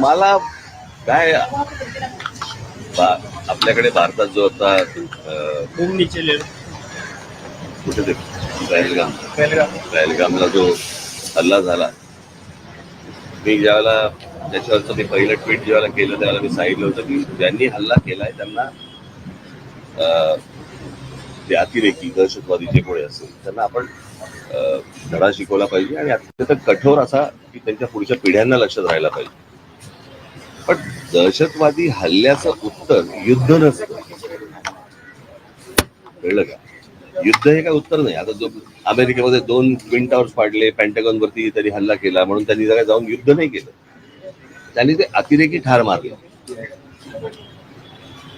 मला काय आपल्याकडे भारतात जो आता कुठे ते? पहलगाम पहलगाम पहलगामला जो हल्ला झाला मी ज्यावेळेला त्याच्यावरचं मी पहिलं ट्विट ज्यावेळेला केलं त्यावेळेला मी सांगितलं होतं की ज्यांनी हल्ला केलाय त्यांना जे अतिरेकी दहशतवादी जे कोणी असेल. त्यांना आपण धडा शिकवला पाहिजे आणि अत्यंत कठोर असा की त्यांच्या पुढच्या पिढ्यांना लक्षात राहायला पाहिजे. पण दहशतवादी हल्ल्याचं उत्तर युद्ध नसतं. कळलं का? युद्ध हे काय उत्तर नाही. आता जो अमेरिकेमध्ये दोन ट्विन टावर्स पाडले पॅन्टगॉन वरती त्यांनी हल्ला केला म्हणून त्यांनी जरा जाऊन युद्ध नाही केलं. त्यांनी ते अतिरेकी ठार मारले.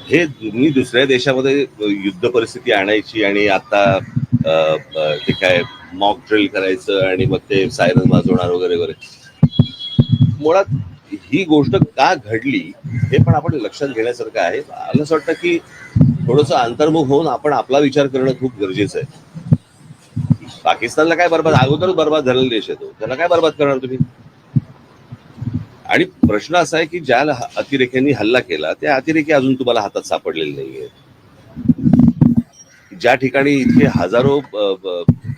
हे तुम्ही दुसऱ्या देशामध्ये युद्ध परिस्थिती आणायची आणि आता ते काय मॉक ड्रिल करायचं आणि मग ते सायरन वाजवणार वगैरे वगैरे. मुळात ही गोष्ट का घडली हे पण आपण लक्षात घेण्यासारखं आहे. मला असं वाटतं की थोडस अंतर्मुख होऊन आपण आपला विचार करणं खूप गरजेचं आहे. पाकिस्तानला काय बरबाद अगोदरच बरबाद झालेला देश आहे तो. त्याला काय बरबाद करणार तुम्ही? आणि प्रश्न असा आहे की ज्या अतिरेक्यांनी हल्ला केला त्या अतिरेकी अजून तुम्हाला हातात सापडलेले नाहीये ज्या ठिकाणी इतके हजारो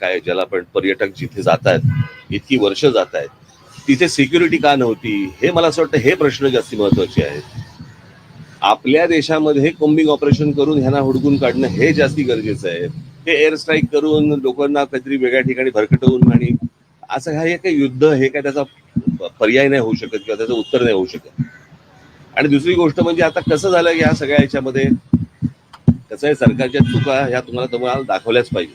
काय ज्याला आपण पर्यटक जिथे जात आहेत इतकी वर्ष जात आहेत तिथे सिक्युरिटी का नव्हती? हे मला असं वाटतं हे प्रश्न जास्त महत्त्वाचे आहेत. आपल्या देशामध्ये कोम्बिंग ऑपरेशन करून ह्यांना हुडकून काढणं हे जास्ती गरजेचं आहे. हे एअर स्ट्राईक करून लोकांना काहीतरी वेगळ्या ठिकाणी भरकटवून आणि असं हे काही युद्ध हे काय त्याचा पर्याय नाही होऊ शकत किंवा त्याचं उत्तर नाही होऊ शकत. आणि दुसरी गोष्ट म्हणजे आता कसं झालं या सगळ्या ह्याच्यामध्ये कसं आहे सरकारच्या चुका ह्या तुम्हाला तुम्हाला दाखवल्याच पाहिजे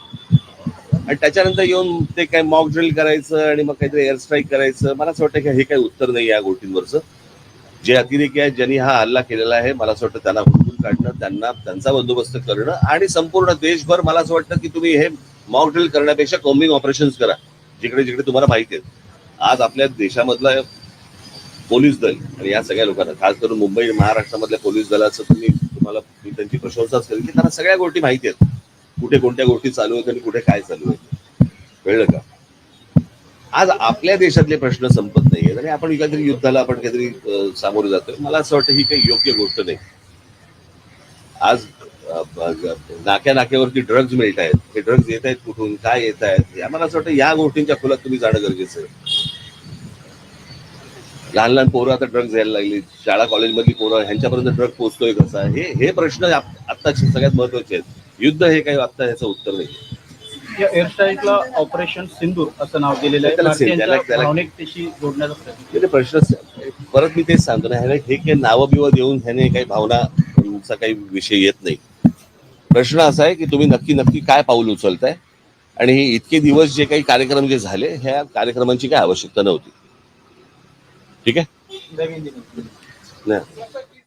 आणि त्याच्यानंतर येऊन ते काय मॉक ड्रिल करायचं आणि मग काहीतरी एअर स्ट्राईक करायचं. मला असं वाटतं की हे काही उत्तर नाही या गोष्टींवरचं. जे अतिरेकी आहेत ज्यांनी हा हल्ला केलेला आहे मला असं वाटतं त्यांना हुडकून काढणं त्यांना त्यांचा बंदोबस्त करणं आणि संपूर्ण देशभर मला असं वाटतं की तुम्ही हे मॉक ड्रिल करण्यापेक्षा कॉम्बिंग ऑपरेशन्स करा जिकडे जिकडे तुम्हाला माहिती आहेत आज आपल्या देशामधला पोलीस दल आणि या सगळ्या लोकांना खास करून मुंबई महाराष्ट्रामधल्या पोलीस दलाचं तुम्ही तुम्हाला मी त्यांची प्रशंसाच करेन की त्यांना सगळ्या गोष्टी माहिती आहेत. कुठे कोणत्या गोष्टी चालू आहेत आणि कुठे काय चालू आहे कळलं का? आज आपल्या देशातले प्रश्न संपत नाहीये आणि आपण काहीतरी युद्धाला आपण काहीतरी सामोरे जातोय. मला असं वाटतं ही काही योग्य गोष्ट नाही. आज नाक्या नाक्यावरती ड्रग्ज मिळत आहेत. हे ड्रग्ज येत आहेत कुठून काय येत आहेत? या- मला असं वाटतं या गोष्टींच्या खोलात तुम्ही जाणं गरजेचं आहे. लहान लहान पोरं आता ड्रग्ज घ्यायला लागली. शाळा कॉलेजमधली पोरं ह्यांच्यापर्यंत ड्रग पोहोचतोय कसा? हे हे प्रश्न आत्ताचे सगळ्यात महत्त्वाचे आहेत. युद्ध हे काही आत्ता ह्याचं उत्तर नाही. या ऑपरेशन सिंदूर असं नाव दिलेलं आहे. त्याला सिं- भारतीयांच्या त्याला- त्याला- भावनिकतेशी जोडण्याचा प्रयत्न म्हणजे प्रश्न परत मी तेच सांगतो ना ह्याने हे काही नावं बिवं देऊन ह्याने काही भावनाचा काही विषय येत नाही. प्रश्न असा आहे की तुम्ही नक्की नक्की काय पाऊल उचलताय? आणि हे इतके दिवस जे काही कार्यक्रम जे झाले ह्या कार्यक्रमांची काय आवश्यकता नव्हती? ठीक आहे? नाही